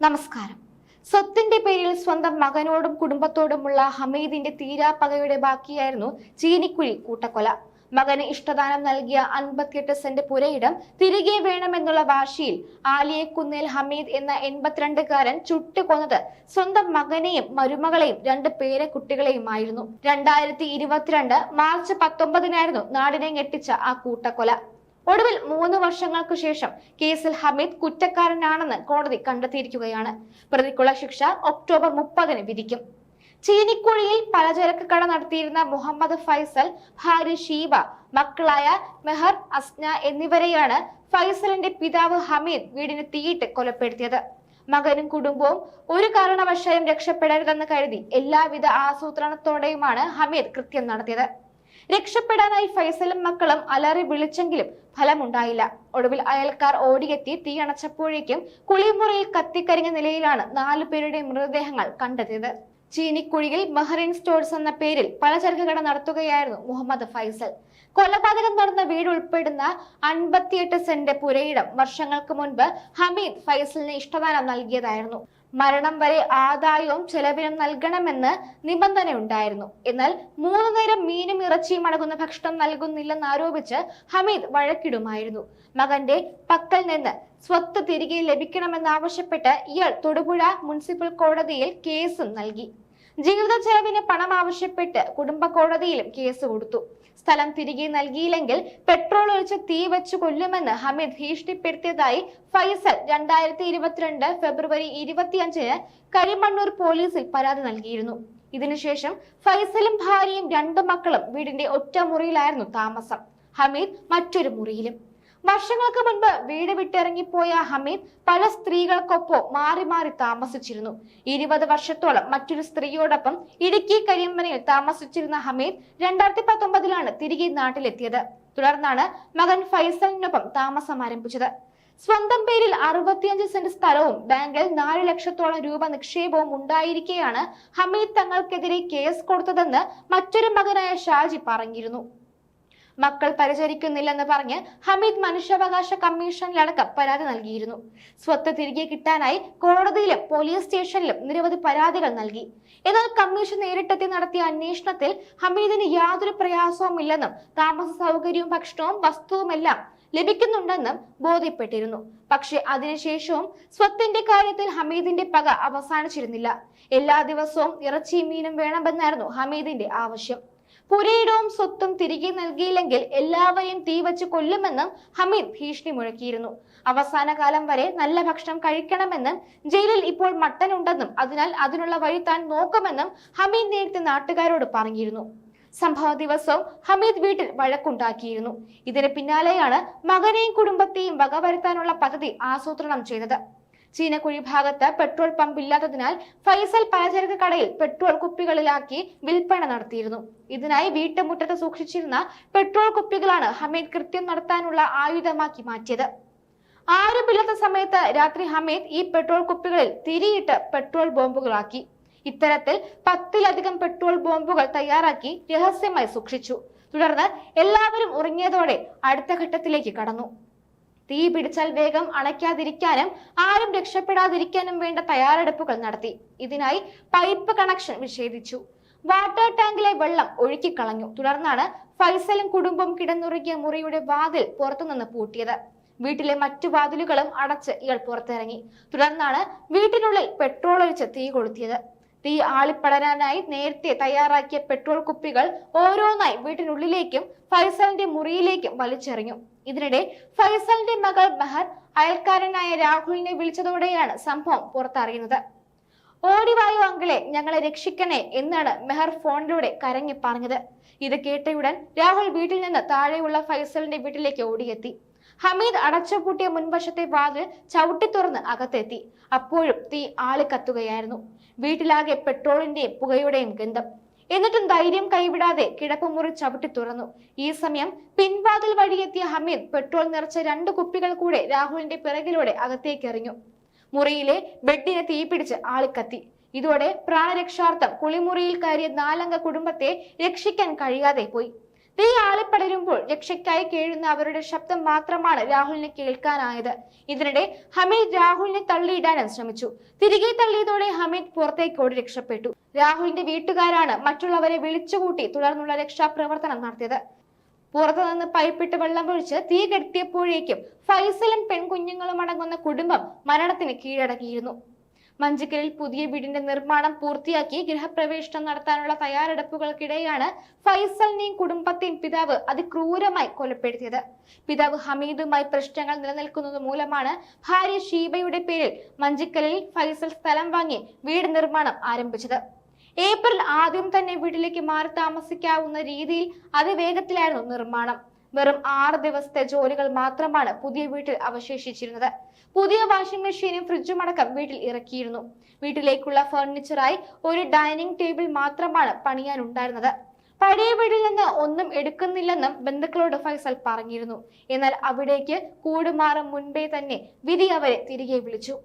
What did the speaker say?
നമസ്കാരം. സ്വത്തിന്റെ പേരിൽ സ്വന്തം മകനോടും കുടുംബത്തോടുമുള്ള ഹമീദിന്റെ തീരാപ്പകയുടെ ബാക്കിയായിരുന്നു ചീനിക്കുഴി കൂട്ടക്കൊല. മകന് ഇഷ്ടദാനം നൽകിയ അൻപത്തിയെട്ട് സെന്റ് പുരയിടം തിരികെ വേണമെന്നുള്ള വാശിയിൽ ആലിയെ കുന്നേൽ ഹമീദ് എന്ന എൺപത്തിരണ്ടുകാരൻ ചുട്ടുകൊന്നത് സ്വന്തം മകനെയും മരുമകളെയും രണ്ട് പേരക്കുട്ടികളെയുമായിരുന്നു. രണ്ടായിരത്തി ഇരുപത്തിരണ്ട് മാർച്ച് പത്തൊമ്പതിനായിരുന്നു നാടിനെ ഞെട്ടിച്ച ആ കൂട്ടക്കൊല. ഒടുവിൽ മൂന്ന് വർഷങ്ങൾക്ക് ശേഷം കേസിൽ ഹമീദ് കുറ്റക്കാരനാണെന്ന് കോടതി കണ്ടെത്തിയിരിക്കുകയാണ്. പ്രതിക്കുള്ള ശിക്ഷ ഒക്ടോബർ മുപ്പതിന് വിധിക്കും. ചീനിക്കുഴിയിൽ പലചരക്ക് കട നടത്തിയിരുന്ന മുഹമ്മദ് ഫൈസൽ ഭാര്യ ഷീബ മക്കളായ മെഹർ അസ്ന എന്നിവരെയാണ് ഫൈസലിന്റെ പിതാവ് ഹമീദ് വീടിന് തീയിട്ട് കൊലപ്പെടുത്തിയത്. മകനും കുടുംബവും ഒരു കാരണവശാലും രക്ഷപ്പെടരുതെന്ന് കരുതി എല്ലാവിധ ആസൂത്രണത്തോടെയുമാണ് ഹമീദ് കൃത്യം നടത്തിയത്. രക്ഷപ്പെടാനായി ഫൈസലും മക്കളും അലറി വിളിച്ചെങ്കിലും ഫലമുണ്ടായില്ല. ഒടുവിൽ അയൽക്കാർ ഓടിയെത്തി തീയണച്ചപ്പോഴേക്കും കുളിമുറിയിൽ കത്തിക്കരിഞ്ഞ നിലയിലാണ് നാലു പേരുടെ മൃതദേഹങ്ങൾ കണ്ടെത്തിയത്. ചീനിക്കുഴിയിൽ ബഹ്റിൻ സ്റ്റോഴ്സ് എന്ന പേരിൽ പലചരക്ക് കട നടത്തുകയായിരുന്നു മുഹമ്മദ് ഫൈസൽ. കൊലപാതകം നടന്ന വീട് ഉൾപ്പെടുന്ന അൻപത്തിയെട്ട് സെന്റ് പുരയിടം വർഷങ്ങൾക്ക് മുൻപ് ഹമീദ് ഫൈസലിന് ഇഷ്ടദാനം നൽകിയതായിരുന്നു. മരണം വരെ ആദായവും ചെലവിനും നൽകണമെന്ന് നിബന്ധനയുണ്ടായിരുന്നു. എന്നാൽ മൂന്നു നേരം മീനും ഇറച്ചിയും അടങ്ങുന്ന ഭക്ഷണം നൽകുന്നില്ലെന്ന് ആരോപിച്ച് ഹമീദ് വഴക്കിടുമായിരുന്നു. മകന്റെ പക്കൽ നിന്ന് സ്വത്ത് തിരികെ ലഭിക്കണമെന്നാവശ്യപ്പെട്ട് ഇയാൾ തൊടുപുഴ മുനിസിപ്പൽ കോടതിയിൽ കേസും നൽകി. ജീവിത ചെലവിന് പണം ആവശ്യപ്പെട്ട് കുടുംബ കോടതിയിലും കേസ് കൊടുത്തു. സ്ഥലം തിരികെ നൽകിയില്ലെങ്കിൽ പെട്രോൾ ഒഴിച്ച് തീ വെച്ച് കൊല്ലുമെന്ന് ഹമീദ് ഭീഷണിപ്പെടുത്തിയതായി ഫൈസൽ രണ്ടായിരത്തി ഇരുപത്തിരണ്ട് ഫെബ്രുവരി ഇരുപത്തിയഞ്ചിന് കരിമണ്ണൂർ പോലീസിൽ പരാതി നൽകിയിരുന്നു. ഇതിനുശേഷം ഫൈസലും ഭാര്യയും രണ്ടു മക്കളും വീടിന്റെ ഒറ്റ മുറിയിലായിരുന്നു താമസം. ഹമീദ് മറ്റൊരു മുറിയിലും. വർഷങ്ങൾക്ക് മുൻപ് വീട് വിട്ടിറങ്ങിപ്പോയ ഹമീദ് പല സ്ത്രീകൾക്കൊപ്പം മാറി മാറി താമസിച്ചിരുന്നു. ഇരുപത് വർഷത്തോളം മറ്റൊരു സ്ത്രീയോടൊപ്പം ഇടുക്കി കരിയമ്മനയിൽ താമസിച്ചിരുന്ന ഹമീദ് രണ്ടായിരത്തി പത്തൊമ്പതിലാണ് തിരികെ നാട്ടിലെത്തിയത്. തുടർന്നാണ് മകൻ ഫൈസലിനൊപ്പം താമസം ആരംഭിച്ചത്. സ്വന്തം പേരിൽ അറുപത്തിയഞ്ച് സെന്റ് സ്ഥലവും ബാങ്കിൽ നാല് ലക്ഷത്തോളം രൂപ നിക്ഷേപവും ഉണ്ടായിരിക്കെയാണ് ഹമീദ് തങ്ങൾക്കെതിരെ കേസ് കൊടുത്തതെന്ന് മറ്റൊരു മകനായ ഷാജി പറഞ്ഞിരുന്നു. മക്കൾ പരിചരിക്കുന്നില്ലെന്ന് പറഞ്ഞ് ഹമീദ് മനുഷ്യാവകാശ കമ്മീഷനിലടക്കം പരാതി നൽകിയിരുന്നു. സ്വത്ത് തിരികെ കിട്ടാനായി കോടതിയിലും പോലീസ് സ്റ്റേഷനിലും നിരവധി പരാതികൾ നൽകി. എന്നാൽ കമ്മീഷൻ നേരിട്ടെത്തി നടത്തിയ അന്വേഷണത്തിൽ ഹമീദിന് യാതൊരു പ്രയാസവും ഇല്ലെന്നും താമസ സൗകര്യവും ഭക്ഷണവും വസ്തുവുമെല്ലാം ലഭിക്കുന്നുണ്ടെന്നും ബോധ്യപ്പെട്ടിരുന്നു. പക്ഷെ അതിനുശേഷവും സ്വത്തിന്റെ കാര്യത്തിൽ ഹമീദിന്റെ പക അവസാനിച്ചിരുന്നില്ല. എല്ലാ ദിവസവും ഇറച്ചിയും മീനും വേണമെന്നായിരുന്നു ഹമീദിന്റെ ആവശ്യം. പുരയിടവും സ്വത്തും തിരികെ നൽകിയില്ലെങ്കിൽ എല്ലാവരെയും തീ വച്ച് കൊല്ലുമെന്നും ഹമീദ് ഭീഷണി മുഴക്കിയിരുന്നു. അവസാന കാലം വരെ നല്ല ഭക്ഷണം കഴിക്കണമെന്നും ജയിലിൽ ഇപ്പോൾ മട്ടൻ ഉണ്ടെന്നും അതിനാൽ അതിനുള്ള വഴി താൻ നോക്കുമെന്നും ഹമീദ് നേരത്തെ നാട്ടുകാരോട് പറഞ്ഞിരുന്നു. സംഭവ ദിവസവും ഹമീദ് വീട്ടിൽ വഴക്കുണ്ടാക്കിയിരുന്നു. ഇതിന് പിന്നാലെയാണ് മകനെയും കുടുംബത്തെയും വകവരുത്താനുള്ള പദ്ധതി ആസൂത്രണം ചെയ്തത്. ചീനക്കുഴി ഭാഗത്ത് പെട്രോൾ പമ്പ് ഇല്ലാത്തതിനാൽ ഫൈസൽ പലചരക്ക് കടയിൽ പെട്രോൾ കുപ്പികളിലാക്കി വിൽപ്പന നടത്തിയിരുന്നു. ഇതിനായി വീട്ടുമുറ്റത്ത് സൂക്ഷിച്ചിരുന്ന പെട്രോൾ കുപ്പികളാണ് ഹമീദ് കൃത്യം നടത്താനുള്ള ആയുധമാക്കി മാറ്റിയത്. ആരുമില്ലാത്ത സമയത്ത് രാത്രി ഹമീദ് ഈ പെട്രോൾ കുപ്പികളിൽ തിരിയിട്ട് പെട്രോൾ ബോംബുകളാക്കി. ഇത്തരത്തിൽ പത്തിലധികം പെട്രോൾ ബോംബുകൾ തയ്യാറാക്കി രഹസ്യമായി സൂക്ഷിച്ചു. തുടർന്ന് എല്ലാവരും ഉറങ്ങിയതോടെ അടുത്ത ഘട്ടത്തിലേക്ക് കടന്നു. തീ പിടിച്ചാൽ വേഗം അണയ്ക്കാതിരിക്കാനും ആരും രക്ഷപ്പെടാതിരിക്കാനും വേണ്ട തയ്യാറെടുപ്പുകൾ നടത്തി. ഇതിനായി പൈപ്പ് കണക്ഷൻ വിച്ഛേദിച്ചു വാട്ടർ ടാങ്കിലെ വെള്ളം ഒഴുക്കിക്കളഞ്ഞു. തുടർന്നാണ് ഫൈസലും കുടുംബം കിടന്നുറങ്ങിയ മുറിയുടെ വാതിൽ പുറത്തുനിന്ന് പൂട്ടിയത്. വീട്ടിലെ മറ്റു വാതിലുകളും അടച്ച് ഇയാൾ പുറത്തിറങ്ങി. തുടർന്നാണ് വീട്ടിനുള്ളിൽ പെട്രോൾ ഒഴിച്ച് തീ കൊളുത്തിയത്. തീ ആളിപ്പടരാനായി നേരത്തെ തയ്യാറാക്കിയ പെട്രോൾ കുപ്പികൾ ഓരോന്നായി വീട്ടിനുള്ളിലേക്കും ഫൈസലിന്റെ മുറിയിലേക്കും വലിച്ചെറിഞ്ഞു. ഇതിനിടെ ഫൈസലിന്റെ മകൾ മെഹർ അയൽക്കാരനായ രാഹുലിനെ വിളിച്ചതോടെയാണ് സംഭവം പുറത്തറിയുന്നത്. ഓടിവായു അങ്കിളെ ഞങ്ങളെ രക്ഷിക്കണേ എന്നാണ് മെഹർ ഫോണിലൂടെ കരഞ്ഞു പറഞ്ഞത്. ഇത് കേട്ടയുടൻ രാഹുൽ വീട്ടിൽ നിന്ന് താഴെയുള്ള ഫൈസലിന്റെ വീട്ടിലേക്ക് ഓടിയെത്തി. ഹമീദ് അടച്ചുപൂട്ടിയ മുൻവശത്തെ വാതിൽ ചവിട്ടി തുറന്ന് അകത്തെത്തി. അപ്പോഴും തീ ആളിക്കത്തുകയായിരുന്നു. വീട്ടിലാകെ പെട്രോളിന്റെയും പുകയുടെയും ഗന്ധം. എന്നിട്ടും ധൈര്യം കൈവിടാതെ കിടപ്പുമുറി ചവിട്ടി തുറന്നു. ഈ സമയം പിൻവാതിൽ വഴിയെത്തിയ ഹമീദ് പെട്രോൾ നിറച്ച രണ്ട് കുപ്പികൾ കൂടെ രാഹുലിന്റെ പിറകിലൂടെ അകത്തേക്ക് എറിഞ്ഞു മുറിയിലെ ബെഡിനെ തീപിടിച്ച് ആളിക്കത്തി. ഇതോടെ പ്രാണരക്ഷാർത്ഥം കുളിമുറിയിൽ കയറിയ നാലംഗ കുടുംബത്തെ രക്ഷിക്കാൻ കഴിയാതെ പോയി. തീ ആളിപ്പടരുമ്പോൾ രക്ഷയ്ക്കായി കേഴുന്ന അവരുടെ ശബ്ദം മാത്രമാണ് രാഹുലിനെ കേൾക്കാനായത്. ഇതിനിടെ ഹമീദ് രാഹുലിനെ തള്ളിയിടാനും ശ്രമിച്ചു. തിരികെ തള്ളിയതോടെ ഹമീദ് പുറത്തേക്കോട് രക്ഷപ്പെട്ടു. രാഹുലിന്റെ വീട്ടുകാരാണ് മറ്റുള്ളവരെ വിളിച്ചുകൂട്ടി തുടർന്നുള്ള രക്ഷാപ്രവർത്തനം നടത്തിയത്. പുറത്തുനിന്ന് പൈപ്പിട്ട് വെള്ളമൊഴിച്ച് തീ കെട്ടിയപ്പോഴേക്കും ഫൈസലും പെൺകുഞ്ഞുങ്ങളും അടങ്ങുന്ന കുടുംബം മരണത്തിന് കീഴടങ്ങിയിരുന്നു. മഞ്ചക്കലിൽ പുതിയ വീടിന്റെ നിർമ്മാണം പൂർത്തിയാക്കി ഗൃഹപ്രവേശനം നടത്താനുള്ള തയ്യാറെടുപ്പുകൾക്കിടെയാണ് ഫൈസലിനെയും കുടുംബത്തെയും പിതാവ് അതിക്രൂരമായി കൊലപ്പെടുത്തിയത്. പിതാവ് ഹമീദുമായി പ്രശ്നങ്ങൾ നിലനിൽക്കുന്നത് മൂലമാണ് ഭാര്യ ഷീബയുടെ പേരിൽ മഞ്ചക്കലിൽ ഫൈസൽ സ്ഥലം വാങ്ങി വീട് നിർമ്മാണം ആരംഭിച്ചത്. ഏപ്രിൽ ആദ്യം തന്നെ വീട്ടിലേക്ക് മാറി താമസിക്കാവുന്ന രീതിയിൽ അതിവേഗത്തിലായിരുന്നു നിർമ്മാണം. വെറും ആറ് ദിവസത്തെ ജോലികൾ മാത്രമാണ് പുതിയ വീട്ടിൽ അവശേഷിച്ചിരുന്നത്. പുതിയ വാഷിംഗ് മെഷീനും ഫ്രിഡ്ജും അടക്കം വീട്ടിൽ ഇറക്കിയിരുന്നു. വീട്ടിലേക്കുള്ള ഫർണിച്ചറായി ഒരു ഡൈനിങ് ടേബിൾ മാത്രമാണ് പണിയാനുണ്ടായിരുന്നത്. പഴയ വീട്ടിൽ നിന്ന് ഒന്നും എടുക്കുന്നില്ലെന്നും ബന്ധുക്കളോട് ഫൈസൽ പറഞ്ഞിരുന്നു. എന്നാൽ അവിടേക്ക് കൂടുമാറും മുൻപേ തന്നെ വിധി അവരെ തിരികെ വിളിച്ചു.